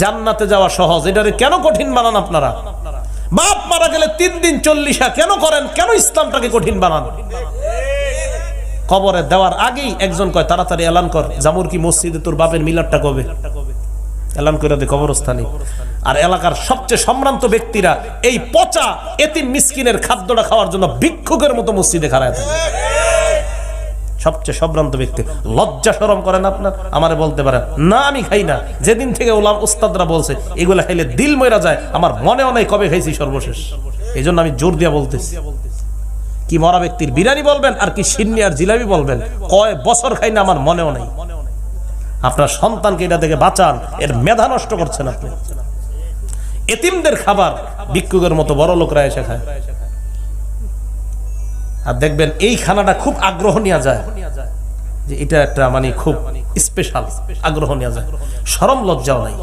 জান্নাতে যাওয়া সহজ। এটারে কেন কঠিন বানান আপনারা? বাপ মারা গেলে তিন দিন চল্লিশা কেন করেন? কেন ইসলামটাকে কঠিন বানান? কবরে দেওয়ার আগেই একজন কয়, তাড়াতাড়ি এলান কর। জামুর কি মসজিদে তোর বাপের মিলারটা কবে? এলান করে দে, কবরস্থানে। আর এলাকার সবচেয়ে সম্ভ্রান্ত ব্যক্তিরা এই পচা এতিম মিসকিনের খাদ্যটা খাওয়ার জন্য ভিক্ষুকের মতো মসজিদে খাড়ায় থাকে সবচেয়ে সম্ভ্রান্ত ব্যক্তি। লজ্জা সরম করেন আপনার? আমারে বলতে পারেন, না, আমি খাই না। যেদিন থেকে ওলাম, উস্তাদরা বলছে, এগুলা খাইলে দিল ময়রা যায়। আমার মনেও নাই কবে খাইছি সর্বশেষ। এই আমি জোর দিয়া বলতেছি। কি মরা ব্যক্তির বিরিয়ানি বলবেন আর কি সিন্নি আর জিলাপি বলবেন? কয় বছর খাই না আমার মনেও নাই। আপনার সন্তানকে এটা থেকে বাঁচান। এর মেধা নষ্ট করছেন আপনি। এতিমদের খাবার ভিক্ষুকের মতো বড় লোকরা এসে খায়। আর দেখবেন এই খানাটা খুব আগ্রহ নেওয়া যায়। যে এটা একটা মানে খুব স্পেশাল আগ্রহ নেওয়া যায়। সরম লজ্জাও নাই।